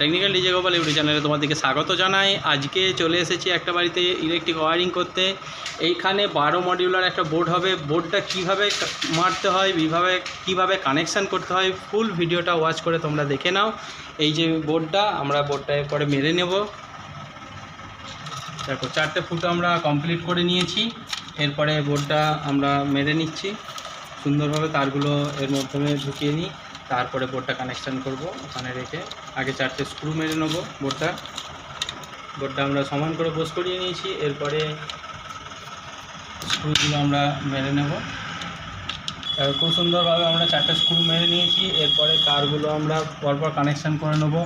Technical DJ Gopal YouTube চ্যানেলে তোমাদেরকে স্বাগত জানাই। আজকে চলে এসেছি একটা বাড়িতে ইলেকট্রিক ওয়ারিং করতে। এইখানে বারো মডিউলার একটা বোর্ড হবে। বোর্ডটা কীভাবে মারতে হয় বিভাবে কীভাবে কানেকশান করতে হয় ফুল ভিডিওটা ওয়াচ করে তোমরা দেখে নাও। এই যে বোর্ডটা আমরা বোর্ডটা এরপরে মেরে নেব। দেখো, চারটে ফুটো আমরা কমপ্লিট করে নিয়েছি। এরপরে বোর্ডটা আমরা মেরে নিচ্ছি। সুন্দরভাবে তারগুলো এর মাধ্যমে ঢুকিয়ে নিই। তারপরে বোর্ডটা কানেকশান করব, ওখানে রেখে আগে চারটে স্ক্রু মেরে নেব বোর্ডটা। বোর্ডটা আমরা সমান করে বোস করিয়ে নিয়েছি, এরপরে স্ক্রুগুলো আমরা মেরে নেব। খুব সুন্দরভাবে আমরা চারটে স্ক্রু মেরে নিয়েছি, এরপরে তারগুলো আমরা পরপর কানেকশান করে নেব।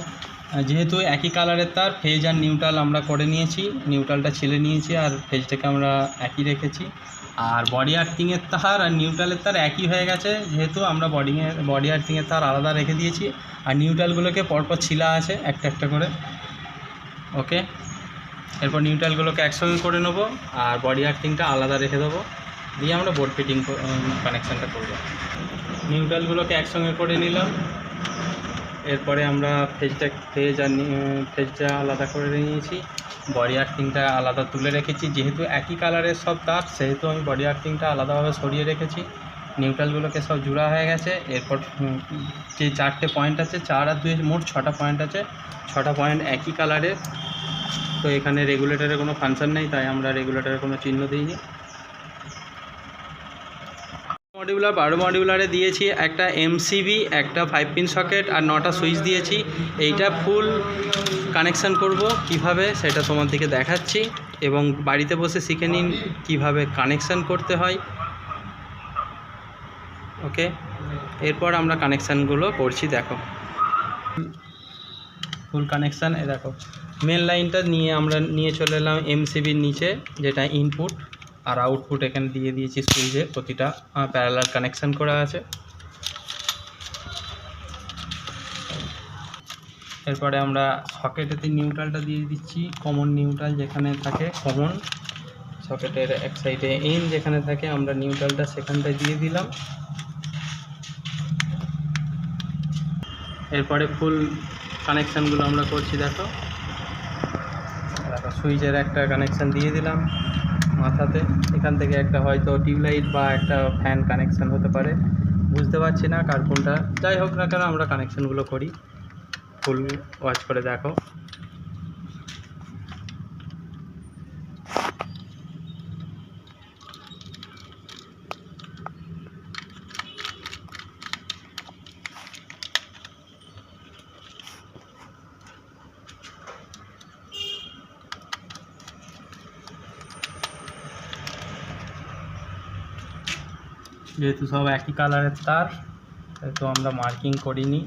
যেহেতু একই কালারের তার ফেজ আর নিউট্রাল আমরা করে নিয়েছি। নিউট্রালটা ছেলে নিয়েছি আর ফেজটাকে আমরা একই রেখেছি। আর বডি আর্থিংয়ের তার আর নিউট্রালের তার একই হয়ে গেছে। যেহেতু আমরা বডিংয়ের বডি আর্থিংয়ের তার আলাদা রেখে দিয়েছি। আর নিউট্রালগুলোকে পরপর ছিলা আছে, একটা একটা করে। ওকে এরপর নিউট্রালগুলোকে একসঙ্গে করে নেব আর বডি আর্থিংটা আলাদা রেখে দেবো। দিয়ে আমরা বোর্ড ফিটিং কানেকশানটা করব। নিউট্রালগুলোকে একসঙ্গে করে নিলাম। এরপরে আমরা ফেজটা ফেজ আর ফেজটা আলাদা করে নিয়েছি। বডি আর্থিংটা আলাদা তুলে রেখেছি। যেহেতু একই কালারের সব তার সেহেতু আমি বডি আর্থিংটা আলাদাভাবে সরিয়ে রেখেছি। নিউট্রালগুলোকে সব জোড়া হয়ে গেছে। এরপর যে চারটে পয়েন্ট আছে, চার আর দুই মোট ছটা পয়েন্ট আছে। ছটা পয়েন্ট একই কালারের তো এখানে রেগুলেটরের কোনো ফাংশন নেই, তাই আমরা রেগুলেটরের কোনো চিহ্ন দিইনি। মডিউলার বারো মডিউলারে দিয়েছি, একটা এমসিবি একটা ফাইভ পিন সকেট আর নটা সুইচ দিয়েছি। এইটা ফুল কানেকশান করব কীভাবে সেটা তোমাদেরকে দেখাচ্ছি এবং বাড়িতে বসে শিখে নিন কীভাবে কানেকশান করতে হয়। ওকে এরপর আমরা কানেকশানগুলো করছি, দেখো। ফুল কানেকশান এ দেখো। মেন লাইনটা নিয়ে আমরা নিয়ে চলে এলাম এমসিবির নিচে, যেটা ইনপুট আর আউটপুট এখানে দিয়ে দিয়েছি সুইচে প্রতিটা প্যারালাল কানেকশান করা আছে। এরপরে আমরা সকেটেতে নিউট্রালটা দিয়ে দিচ্ছি কমন নিউট্রাল যেখানে থাকে কমন সকেটের এক সাইডে এন যেখানে থাকে, আমরা নিউট্রালটা সেখানটায় দিয়ে দিলাম। এরপরে ফুল কানেকশানগুলো আমরা করছি, দেখো। সুইচের একটা কানেকশান দিয়ে দিলাম। মাথাতে। এখান থেকে একটা হয়তো টিউবলাইট বা একটা ফ্যান কানেকশান হতে পারে। বুঝতে পারছি না কার কোনটা। যাই হোক না কেন আমরা কানেকশানগুলো করি। ফুল ওয়াচ করে দেখো। যেহেতু সব একই কালারের তার, তো আমরা মার্কিং করিনি।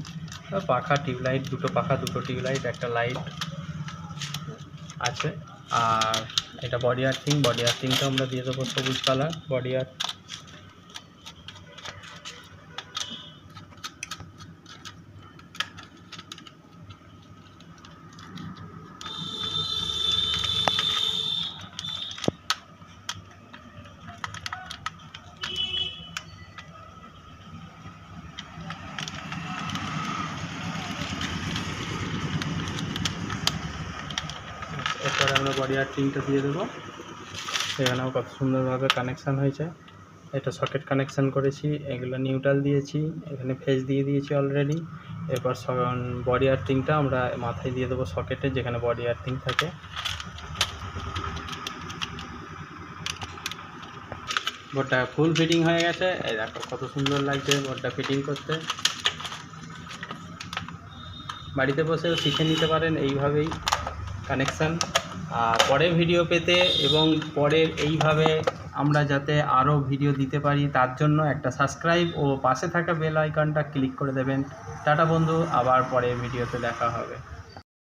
পাখা টিউবলাইট, দুটো পাখা, দুটো টিউবলাইট, একটা লাইট আছে। আর এটা বডি আর্থিং বডি আর্থিংটা আমরা দিয়ে দেবো সবুজ কালার। বডি আর্থ এরপরে আমরা বডি আর্থিংটা দিয়ে দেবো। সেখানেও কত সুন্দরভাবে কানেকশান হয়েছে। এটা সকেট কানেকশান করেছি, এগুলো নিউট্রাল দিয়েছি, এখানে ফেজ দিয়ে দিয়েছি অলরেডি এরপর বডি আর্থিংটা আমরা মাথায় দিয়ে দেবো সকেটে যেখানে বডি আর্থিং থাকে। বোর্ডটা ফুল ফিটিং হয়ে গেছে। এই দেখো কত সুন্দর লাগছে বোর্ডটা ফিটিং করতে। বাড়িতে বসেও শিখে নিতে পারেন এইভাবেই কানেকশান পরের ভিডিও পেতে এবং পরের এইভাবে আমরা যাতে আরও ভিডিও দিতে পারি, তার জন্য একটা সাবস্ক্রাইব ও পাশে থাকা বেল আইকনটা ক্লিক করে দেবেন। টাটা বন্ধু, আবার পরের ভিডিওতে দেখা হবে।